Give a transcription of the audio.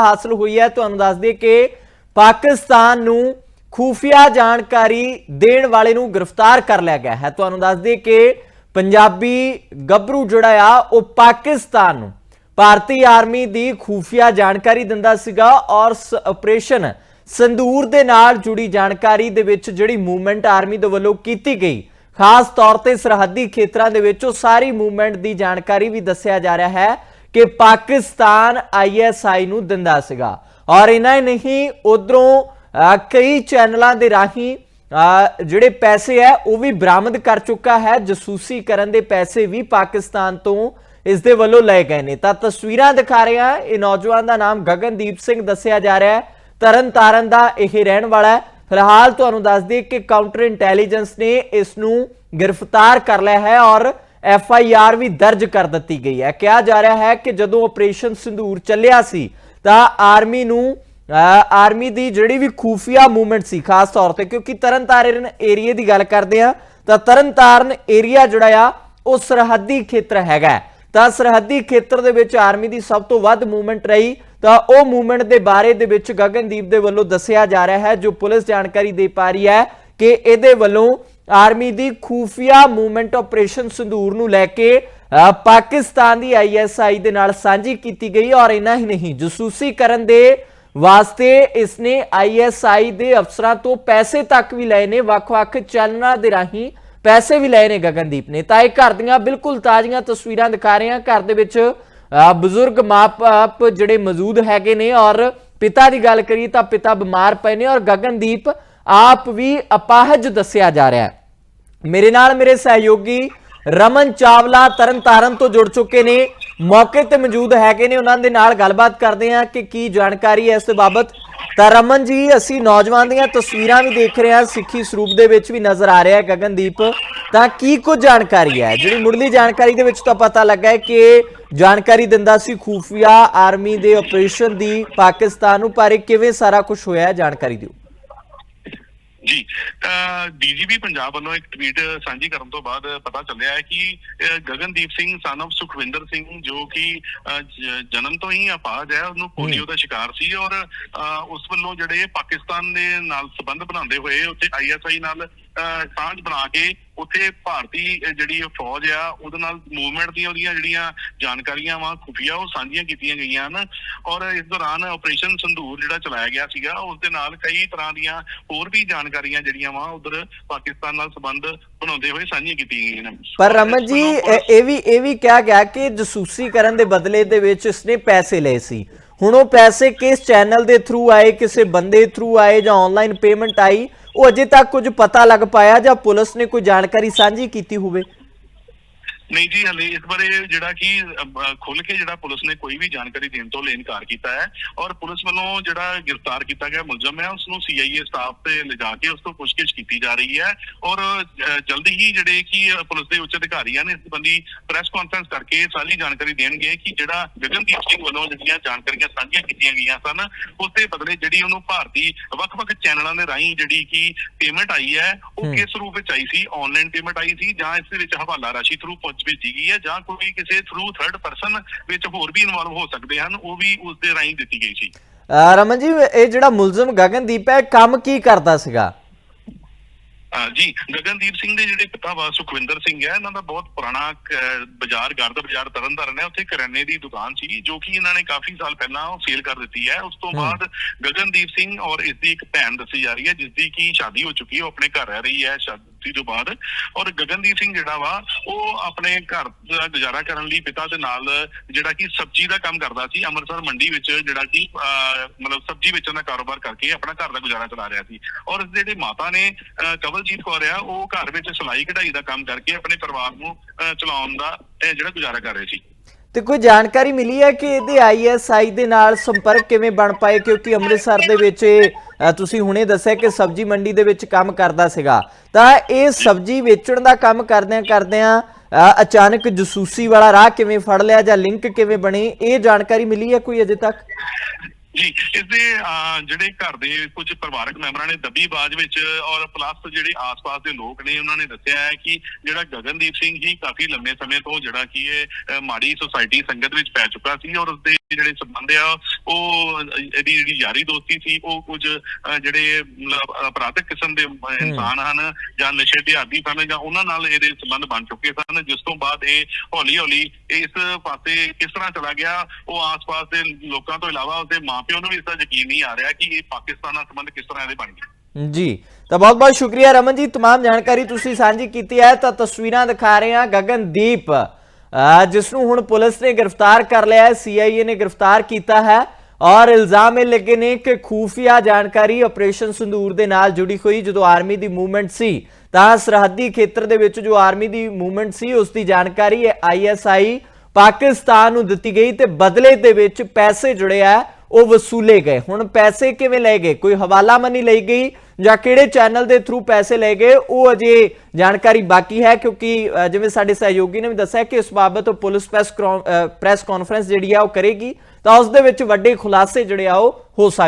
ਹਾਸਲ ਹੋਈ ਹੈ, ਤੁਹਾਨੂੰ ਦੱਸ ਦਈਏ ਕਿ ਪਾਕਿਸਤਾਨ ਨੂੰ ਖੂਫੀਆ ਜਾਣਕਾਰੀ ਦੇਣ ਵਾਲੇ ਨੂੰ ਗ੍ਰਿਫਤਾਰ ਕਰ ਲਿਆ ਗਿਆ ਹੈ। ਤੁਹਾਨੂੰ ਦੱਸ ਦਈਏ ਕਿ ਪੰਜਾਬੀ ਗੱਭਰੂ ਜਿਹੜਾ ਆ, ਉਹ ਪਾਕਿਸਤਾਨ ਨੂੰ ਭਾਰਤੀ ਆਰਮੀ ਦੀ ਖੂਫੀਆ ਜਾਣਕਾਰੀ ਦਿੰਦਾ ਸੀਗਾ ਔਰ ਆਪਰੇਸ਼ਨ ਸੰਦੂਰ ਦੇ ਨਾਲ ਜੁੜੀ ਜਾਣਕਾਰੀ ਦੇ ਵਿੱਚ ਜਿਹੜੀ ਮੂਵਮੈਂਟ ਆਰਮੀ ਦੇ ਵੱਲੋਂ ਕੀਤੀ ਗਈ, ਖਾਸ ਤੌਰ ਤੇ ਸਰਹੱਦੀ ਖੇਤਰਾਂ ਦੇ ਵਿੱਚ ਉਹ ਸਾਰੀ ਮੂਵਮੈਂਟ ਦੀ ਜਾਣਕਾਰੀ ਵੀ ਦੱਸਿਆ ਜਾ ਰਿਹਾ ਹੈ। ਕਿ ਪਾਕਿਸਤਾਨ ਆਈਐਸਆਈ ਨੂੰ ਦਿੰਦਾ ਸੀਗਾ। ਔਰ ਇਹਨਾਂ ਹੀ ਨਹੀਂ ਉਧਰੋਂ ਕਈ ਚੈਨਲਾਂ ਦੇ ਰਾਹੀਂ ਜਿਹੜੇ ਪੈਸੇ ਹੈ, ਉਹ ਵੀ ਬਰਾਮਦ ਕਰ ਚੁੱਕਾ ਹੈ। ਜਸੂਸੀ ਕਰਨ ਦੇ ਪੈਸੇ ਵੀ ਪਾਕਿਸਤਾਨ ਤੋਂ ਇਸ ਦੇ ਵੱਲੋਂ ਲਏ ਗਏ ਨੇ। ਤਾਂ ਤਸਵੀਰਾਂ ਦਿਖਾ ਰਹੇ ਹਾਂ। ਇਹ ਨੌਜਵਾਨ ਦਾ ਨਾਮ ਗਗਨਦੀਪ ਸਿੰਘ ਦੱਸਿਆ ਜਾ ਰਿਹਾ ਹੈ। ਤਰਨ ਤਾਰਨ ਦਾ ਇਹ ਰਹਿਣ ਵਾਲਾ ਹੈ। ਫਿਲਹਾਲ ਤੁਹਾਨੂੰ ਦੱਸ ਦਈਏ ਕਿ ਕਾਊਂਟਰ ਇੰਟੈਲੀਜੈਂਸ ਨੇ ਇਸ ਨੂੰ ਗ੍ਰਿਫਤਾਰ ਕਰ ਲਿਆ ਹੈ ਔਰ ਐਫ ਆਈ ਆਰ ਵੀ ਦਰਜ ਕਰ ਦਿੱਤੀ ਗਈ ਹੈ। ਕਿਹਾ ਜਾ ਰਿਹਾ ਹੈ ਕਿ ਜਦੋਂ ਆਪਰੇਸ਼ਨ ਸਿੰਦੂਰ ਚੱਲਿਆ ਸੀ, ਤਾਂ ਆਰਮੀ ਨੂੰ ਆਰਮੀ ਦੀ ਜਿਹੜੀ ਵੀ ਖੂਫੀਆ ਮੂਵਮੈਂਟ ਸੀ, ਖਾਸ ਤੌਰ ਤੇ, ਕਿਉਂਕਿ ਤਰਨਤਾਰਨ ਏਰੀਏ ਦੀ ਗੱਲ ਕਰਦੇ ਆ ਤਾਂ ਤਰਨਤਾਰਨ ਏਰੀਆ ਜਿਹੜਾ ਆ, ਉਹ ਸਰਹੱਦੀ ਖੇਤਰ ਹੈਗਾ ਤਾਂ ਸਰਹੱਦੀ ਖੇਤਰ ਦੇ ਵਿੱਚ ਆਰਮੀ ਦੀ ਸਭ ਤੋਂ ਵੱਧ ਮੂਵਮੈਂਟ ਰਹੀ, ਤਾਂ ਉਹ ਮੂਵਮੈਂਟ ਦੇ ਬਾਰੇ ਦੇ ਵਿੱਚ ਗਗਨਦੀਪ ਦੇ ਵੱਲੋਂ ਦੱਸਿਆ ਜਾ ਰਿਹਾ ਹੈ, ਜੋ ਪੁਲਿਸ ਜਾਣਕਾਰੀ ਦੇ ਪਾ ਰਹੀ ਹੈ ਕਿ ਇਹਦੇ ਵੱਲੋਂ ਆਰਮੀ ਦੀ ਖੂਫੀਆ ਮੂਵਮੈਂਟ ਆਪਰੇਸ਼ਨ ਸੰਦੂਰ ਨੂੰ ਲੈ ਕੇ ਪਾਕਿਸਤਾਨ ਦੀ ਆਈਐਸਆਈ ਦੇ ਨਾਲ ਸਾਂਝੀ ਕੀਤੀ ਗਈ ਔਰ ਇਨਾ ਹੀ ਨਹੀਂ ਜਸੂਸੀ ਕਰਨ ਦੇ ਵਾਸਤੇ ਇਸਨੇ ਆਈਐਸਆਈ ਦੇ ਅਫਸਰਾਂ ਤੋਂ ਪੈਸੇ ਤੱਕ ਵੀ ਲਏ ਨੇ ਵੱਖ-ਵੱਖ ਚੈਨਲਾਂ ਦੇ ਰਾਹੀਂ ਪੈਸੇ ਵੀ ਲਏ ਨੇ ਗਗਨਦੀਪ ਨੇ। ਤਾਂ ਇਹ ਘਰ ਦੀਆਂ ਬਿਲਕੁਲ ਤਾਜ਼ੀਆਂ ਤਸਵੀਰਾਂ ਦਿਖਾ ਰਹੇ ਹਾਂ। ਘਰ ਦੇ ਵਿੱਚ ਅ, ਬਜ਼ੁਰਗ ਮਾਪੇ ਜਿਹੜੇ ਮੌਜੂਦ ਹੈਗੇ ਨੇ ਔਰ ਪਿਤਾ ਦੀ ਗੱਲ ਕਰੀ ਤਾਂ ਪਿਤਾ ਬਿਮਾਰ ਪਏ ਨੇ ਔਰ ਗਗਨਦੀਪ ਆਪ ਵੀ ਅਪਾਹਜ ਦੱਸਿਆ ਜਾ ਰਿਹਾ ਹੈ। ਮੇਰੇ ਨਾਲ ਮੇਰੇ ਸਹਿਯੋਗੀ ਰਮਨ ਚਾਵਲਾ ਤਰਨਤਾਰਨ ਤੋਂ ਜੁੜ ਚੁੱਕੇ ਨੇ। ਮੌਕੇ ਤੇ ਮੌਜੂਦ ਹੈਗੇ ਨੇ। ਉਹਨਾਂ ਦੇ ਨਾਲ ਗੱਲਬਾਤ ਕਰਦੇ ਹਾਂ ਕਿ ਕੀ ਜਾਣਕਾਰੀ ਹੈ ਇਸ ਬਾਬਤ। ਤਾਂ ਰਮਨ ਜੀ, ਅਸੀਂ ਨੌਜਵਾਨ ਦੀਆਂ ਤਸਵੀਰਾਂ ਵੀ ਦੇਖ ਰਹੇ ਹਾਂ। ਸਿੱਖੀ ਸਰੂਪ ਦੇ ਵਿੱਚ ਵੀ ਨਜ਼ਰ ਆ ਰਿਹਾ ਹੈ ਗਗਨਦੀਪ। ਤਾਂ ਕੀ ਕੁਝ ਜਾਣਕਾਰੀ ਹੈ? ਜਿਹੜੀ ਮੁੱਢਲੀ ਜਾਣਕਾਰੀ ਦੇ ਵਿੱਚ ਤਾਂ ਪਤਾ ਲੱਗਾ ਹੈ ਕਿ ਜਾਣਕਾਰੀ ਦਿੰਦਾ ਸੀ ਖੂਫੀਆ ਆਰਮੀ ਦੇ ਆਪਰੇਸ਼ਨ ਦੀ ਪਾਕਿਸਤਾਨ ਨੂੰ। ਪਰ ਇਹ ਕਿਵੇਂ ਸਾਰਾ ਕੁਝ ਹੋਇਆ ਜਾਣਕਾਰੀ ਦਿਓ। ਜੀ ਡੀਜੀਪੀ ਪੰਜਾਬ ਵੱਲੋਂ ਇੱਕ ਟਵੀਟ ਸਾਂਝੀ ਕਰਨ ਤੋਂ ਬਾਅਦ ਪਤਾ ਚੱਲਿਆ ਹੈ ਕਿ ਗਗਨਦੀਪ ਸਿੰਘ son of ਸੁਖਵਿੰਦਰ ਸਿੰਘ ਜੋ ਕਿ ਜਨਮ ਤੋਂ ਹੀ ਅਪਾਹਜ ਹੈ ਉਹਨੂੰ ਪੋਲੀਓ ਦਾ ਸ਼ਿਕਾਰ ਸੀ ਔਰ ਉਸ ਵੱਲੋਂ ਜਿਹੜੇ ਪਾਕਿਸਤਾਨ ਦੇ ਨਾਲ ਸੰਬੰਧ ਬਣਾਉਂਦੇ ਹੋਏ ਉੱਥੇ ਆਈਐਸਆਈ ਨਾਲ ਸਾਂਝ ਬਣਾ ਕੇ ਉੱਥੇ ਭਾਰਤੀ ਜਿਹੜੀ ਫੌਜ ਆ ਉਹਦੇ ਨਾਲ ਮੂਵਮੈਂਟ ਦੀਆਂ ਉਹਦੀਆਂ ਜਿਹੜੀਆਂ ਜਾਣਕਾਰੀਆਂ ਵਾ ਖੁਫੀਆ ਉਹ ਸਾਂਝੀਆਂ ਕੀਤੀਆਂ ਗਈਆਂ ਹਨ। ਔਰ ਇਸ ਦੌਰਾਨ ਆਪਰੇਸ਼ਨ ਸੰਦੂਰ ਜਿਹੜਾ ਚਲਾਇਆ ਗਿਆ ਸੀਗਾ ਉਸ ਦੇ ਨਾਲ ਕਈ ਤਰ੍ਹਾਂ ਦੀਆਂ ਹੋਰ ਵੀ ਜਾਣਕਾਰੀਆਂ ਜਿਹੜੀਆਂ ਵਾ ਉਧਰ ਪਾਕਿਸਤਾਨ ਨਾਲ ਸੰਬੰਧ ਬਣਾਉਂਦੇ ਹੋਏ ਸਾਂਝੀਆਂ ਕੀਤੀਆਂ ਗਈਆਂ ਨੇ ਪਰ ਰਮਨ ਜੀ ਇਹ ਵੀ ਇਹ ਵੀ ਕਿਹਾ ਗਿਆ ਕਿ ਜਸੂਸੀ ਕਰਨ ਦੇ ਬਦਲੇ ਦੇ ਵਿੱਚ ਇਸਨੇ ਪੈਸੇ ਲਏ ਸੀ। ਹੁਣ ਉਹ ਪੈਸੇ ਕਿਸ ਚੈਨਲ ਦੇ ਥਰੂ ਆਏ ਕਿਸੇ ਬੰਦੇ ਥਰੂ ਆਏ ਜਾਂ ਆਨਲਾਈਨ ਪੇਮੈਂਟ ਆਈ ਉਹ ਅਜੇ ਤੱਕ ਕੁਝ ਪਤਾ ਲੱਗ ਪਾਇਆ ਜਾਂ ਪੁਲਿਸ ਨੇ ਕੋਈ ਜਾਣਕਾਰੀ ਸਾਂਝੀ ਕੀਤੀ ਹੋਵੇ? ਨਹੀਂ ਜੀ ਹਲੇ ਇਸ ਬਾਰੇ ਜਿਹੜਾ ਕਿ ਖੁੱਲ ਕੇ ਜਿਹੜਾ ਪੁਲਿਸ ਨੇ ਕੋਈ ਵੀ ਜਾਣਕਾਰੀ ਦੇਣ ਤੋਂ ਇਨਕਾਰ ਕੀਤਾ ਹੈ ਔਰ ਪੁਲਿਸ ਵੱਲੋਂ ਜਿਹੜਾ ਗ੍ਰਿਫਤਾਰ ਕੀਤਾ ਗਿਆ ਮੁਲਜ਼ਮ ਹੈ ਉਸ ਨੂੰ ਸੀਆਈਏ ਸਟਾਫ ਤੇ ਲਿਜਾ ਕੇ ਉਸ ਤੋਂ ਪੁੱਛਗਿੱਛ ਕੀਤੀ ਜਾ ਰਹੀ ਹੈ ਔਰ ਜਲਦੀ ਹੀ ਜਿਹੜੇ ਕਿ ਪੁਲਿਸ ਦੇ ਉੱਚ ਅਧਿਕਾਰੀਆਂ ਨੇ ਇਸ ਸੰਬੰਧੀ ਪ੍ਰੈਸ ਕਾਨਫਰੰਸ ਕਰਕੇ ਸਾਰੀ ਜਾਣਕਾਰੀ ਦੇਣਗੇ ਕਿ ਜਿਹੜਾ ਗਗਨਦੀਪ ਸਿੰਘ ਵੱਲੋਂ ਜਿਹੜੀਆਂ ਜਾਣਕਾਰੀਆਂ ਸਾਂਝੀਆਂ ਕੀਤੀਆਂ ਗਈਆਂ ਸਨ ਉਸ ਦੇ ਬਦਲੇ ਜਿਹੜੀ ਉਹਨੂੰ ਭਾਰਤੀ ਵੱਖ-ਵੱਖ ਚੈਨਲਾਂ ਦੇ ਰਾਹੀਂ ਜਿਹੜੀ ਕਿ ਪੇਮੈਂਟ ਆਈ ਹੈ ਉਹ। ਕਿਸ ਰੂਪ ਵਿੱਚ ਆਈ ਸੀ ਆਨਲਾਈਨ ਪੇਮੈਂਟ ਆਈ ਸੀ ਜਾਂ ਇਸ ਦੇ ਵਿੱਚ ਹਵਾਲਾ ਰਾਸ਼ੀ ਥਰੂ ਪੁੱਛ ਭੇਜੀ ਗਈ ਹੈ ਜਾਂ ਕੋਈ ਕਿਸੇ ਥਰੂ ਥਰਡ ਪਰਸਨ ਵਿੱਚ ਹੋਰ ਵੀ ਇਨਵੋਲਵ ਹੋ ਸਕਦੇ ਹਨ ਉਹ ਵੀ ਉਸ ਦੇ ਰਾਹੀਂ ਦਿੱਤੀ ਗਈ ਸੀ। ਰਮਨ ਜੀ ਇਹ ਜਿਹੜਾ ਮੁਲਜ਼ਮ ਗਗਨਦੀਪ ਹੈ ਕੰਮ ਕੀ ਕਰਦਾ ਸੀਗਾ? ਜੀ ਗਗਨਦੀਪ ਸਿੰਘ ਦੇ ਜਿਹੜੇ ਪਿਤਾ ਵਾ ਸੁਖਵਿੰਦਰ ਸਿੰਘ ਹੈ ਇਹਨਾਂ ਦਾ ਬਹੁਤ ਪੁਰਾਣਾ ਬਾਜ਼ਾਰ ਗਰਦ ਬਾਜ਼ਾਰ ਤਰਨਤਾਰਨ ਹੈ ਉੱਥੇ ਕਰਿਆਨੇ ਦੀ ਦੁਕਾਨ ਸੀ ਜੋ ਕਿ ਇਹਨਾਂ ਨੇ ਕਾਫੀ ਸਾਲ ਪਹਿਲਾਂ ਉਹ ਸੇਲ ਕਰ ਦਿੱਤੀ ਹੈ। ਉਸ ਤੋਂ। ਬਾਅਦ ਗਗਨਦੀਪ ਸਿੰਘ ਔਰ ਇਸ ਦੀ ਇੱਕ ਭੈਣ ਦੱਸੀ ਜਾ ਰਹੀ ਹੈ ਜਿਸ ਦੀ ਕਿ ਸ਼ਾਦੀ ਹੋ ਚੁੱਕੀ ਹੈ ਉਹ ਆਪਣੇ ਘਰ ਰਹਿ ਰਹੀ ਹੈ ਸ਼ਾਦੀ ਤੋਂ ਬਾਅਦ ਔਰ ਗਗਨਦੀਪ ਸਿੰਘ ਜਿਹੜਾ ਵਾ ਉਹ ਆਪਣੇ ਘਰ ਦਾ ਗੁਜ਼ਾਰਾ ਕਰਨ ਲਈ ਪਿਤਾ ਦੇ ਨਾਲ ਜਿਹੜਾ ਕਿ ਸਬਜ਼ੀ ਦਾ ਕੰਮ ਕਰਦਾ ਸੀ ਅੰਮ੍ਰਿਤਸਰ ਮੰਡੀ ਵਿੱਚ ਜਿਹੜਾ ਕਿ ਅਹ, ਮਤਲਬ ਸਬਜ਼ੀ ਵੇਚਣ ਦਾ ਕਾਰੋਬਾਰ ਕਰਕੇ ਆਪਣਾ ਘਰ ਦਾ ਗੁਜ਼ਾਰਾ ਚਲਾ ਰਿਹਾ ਸੀ। ਔਰ ਜਿਹੜੇ ਮਾਤਾ ਨੇ ਅਹ, ਕਵਲਜੀਤ ਕੌਰ ਆ ਉਹ ਘਰ ਵਿੱਚ ਸਿਲਾਈ ਕਢਾਈ ਦਾ ਕੰਮ ਕਰਕੇ ਆਪਣੇ ਪਰਿਵਾਰ ਨੂੰ ਅਹ, ਚਲਾਉਣ ਦਾ ਜਿਹੜਾ ਗੁਜ਼ਾਰਾ ਕਰ ਰਹੇ ਸੀ। ਤੇ ਕੋਈ ਜਾਣਕਾਰੀ ਮਿਲੀ ਹੈ ਕਿ ਇਹਦੇ ਆਈਐਸਆਈ ਦੇ ਨਾਲ ਸੰਪਰਕ ਕਿਵੇਂ ਬਣ ਪਾਏ? ਕਿਉਂਕਿ ਅੰਮ੍ਰਿਤਸਰ ਦੇ ਵਿੱਚ ਇਹ, ਅ, ਤੁਸੀਂ ਹੁਣੇ ਦੱਸਿਆ ਕਿ ਸਬਜ਼ੀ ਮੰਡੀ ਦੇ ਵਿੱਚ ਕੰਮ ਕਰਦਾ ਸੀਗਾ। ਤਾਂ ਇਹ ਸਬਜ਼ੀ ਵੇਚਣ ਦਾ ਕੰਮ ਕਰਦਿਆਂ ਕਰਦਿਆਂ ਅਚਾਨਕ ਜਸੂਸੀ ਵਾਲਾ ਰਾਹ ਕਿਵੇਂ ਫੜ ਲਿਆ ਜਾਂ ਲਿੰਕ ਕਿਵੇਂ ਬਣੇ? ਇਹ ਜਾਣਕਾਰੀ ਮਿਲੀ ਹੈ ਕੋਈ ਅਜੇ ਤੱਕ? ਜੀ ਇਸ ਦੇ ਜਿਹੜੇ ਘਰ ਦੇ ਕੁਝ ਪਰਿਵਾਰਕ ਮੈਂਬਰਾਂ ਨੇ ਦੱਬੀਬਾਜ਼ ਵਿੱਚ ਔਰ ਪਲੱਸ ਜਿਹੜੇ ਆਸ-ਪਾਸ ਦੇ ਲੋਕ ਨੇ ਉਹਨਾਂ ਨੇ ਦੱਸਿਆ ਹੈ ਕਿ ਜਿਹੜਾ ਗਗਨਦੀਪ ਸਿੰਘ ਜੀ ਕਾਫੀ ਲੰਮੇ ਸਮੇਂ ਤੋਂ ਜਿਹੜਾ ਕਿ ਇਹ ਮਾੜੀ ਸੁਸਾਇਟੀ ਸੰਗਤ ਵਿੱਚ ਪੈ ਚੁੱਕਾ ਸੀ ਔਰ ਉਸਦੇ ਜਿਹੜੇ ਸੰਬੰਧ ਆ ਉਹ ਇਹਦੀ ਜਿਹੜੀ ਯਾਰੀ ਦੋਸਤੀ ਸੀ ਉਹ ਕੁਝ ਜਿਹੜੇ ਅਪਰਾਧਿਕ ਕਿਸਮ ਦੇ ਇਨਸਾਨ ਹਨ ਜਾਂ ਨਸ਼ੇ ਦੇ ਆਦੀ ਸਨ ਜਾਂ ਉਹਨਾਂ ਨਾਲ ਇਹਦੇ ਸੰਬੰਧ ਬਣ ਚੁੱਕੇ ਸਨ ਜਿਸ ਤੋਂ ਬਾਅਦ ਇਹ ਹੌਲੀ-ਹੌਲੀ ਇਸ ਪਾਸੇ ਕਿਸ ਤਰ੍ਹਾਂ ਚਲਾ ਗਿਆ ਉਹ ਆਸ-ਪਾਸ ਦੇ ਲੋਕਾਂ ਤੋਂ ਇਲਾਵਾ ਉਸਦੇ ਮਾਪਿਓ ਨੂੰ ਵੀ ਇਸ ਦਾ ਯਕੀਨ ਨਹੀਂ ਆ ਰਿਹਾ ਕਿ ਇਹ ਪਾਕਿਸਤਾਨ ਨਾਲ ਸੰਬੰਧ ਕਿਸ ਤਰ੍ਹਾਂ ਇਹਦੇ ਬਣ ਗਏ ਜੀ ਤਾਂ ਬਹੁਤ ਬਹੁਤ ਸ਼ੁਕਰੀਆ ਰਮਨ ਜੀ तमाम ਜਾਣਕਾਰੀ ਤੁਸੀਂ ਸਾਂਝੀ ਕੀਤੀ ਹੈ ਤਾਂ ਤਸਵੀਰਾਂ ਦਿਖਾ ਰਹੇ ਹਾਂ ਗਗਨਦੀਪ ਅਹ ਜਿਸ ਨੂੰ ਹੁਣ ਪੁਲਿਸ ਨੇ ਗ੍ਰਿਫਤਾਰ ਕਰ ਲਿਆ ਹੈ ਸੀਆਈਏ ਨੇ ਗ੍ਰਿਫਤਾਰ ਕੀਤਾ ਹੈ ਔਰ ਇਲਜ਼ਾਮ ਇਹ ਲੱਗੇ ਨੇ ਕਿ ਖੂਫੀਆ ਜਾਣਕਾਰੀ ਆਪਰੇਸ਼ਨ ਸੰਦੂਰ ਦੇ ਨਾਲ ਜੁੜੀ ਹੋਈ ਜਦੋਂ ਆਰਮੀ ਦੀ ਮੂਵਮੈਂਟ ਸੀ ਤਾਂ ਸਰਹੱਦੀ ਖੇਤਰ ਦੇ ਵਿੱਚ ਜੋ ਆਰਮੀ ਦੀ ਮੂਵਮੈਂਟ ਸੀ ਉਸ ਦੀ ਜਾਣਕਾਰੀ ਆਈਐਸਆਈ ਪਾਕਿਸਤਾਨ ਨੂੰ ਦਿੱਤੀ ਗਈ ਤੇ ਬਦਲੇ ਦੇ ਵਿੱਚ ਪੈਸੇ ਜੁੜੇ ਆ ਉਹ ਵਸੂਲੇ ਗਏ। ਹੁਣ ਪੈਸੇ ਕਿਵੇਂ ਲਏ ਗਏ? ਕੋਈ ਹਵਾਲਾ ਮਨੀ ਲਈ ਗਈ ਜਾਂ ਕਿਹੜੇ ਚੈਨਲ ਦੇ ਥਰੂ ਪੈਸੇ ਲਏ ਗਏ? ਉਹ ਅਜੇ ਜਾਣਕਾਰੀ ਬਾਕੀ ਹੈ ਕਿਉਂਕਿ ਜਿਵੇਂ ਸਾਡੇ ਸਹਿਯੋਗੀ ਨੇ ਵੀ ਦੱਸਿਆ ਕਿ ਇਸ ਬਾਬਤ ਪੁਲਿਸ ਪ੍ਰੈਸ ਪ੍ਰੈਸ ਕਾਨਫਰੰਸ ਜਿਹੜੀ ਆ ਉਹ ਕਰੇਗੀ। ਤਾਂ ਉਸ ਦੇ ਵਿੱਚ ਵੱਡੇ ਖੁਲਾਸੇ ਜਿਹੜੇ ਆ ਉਹ ਹੋ ਸਕਦੇ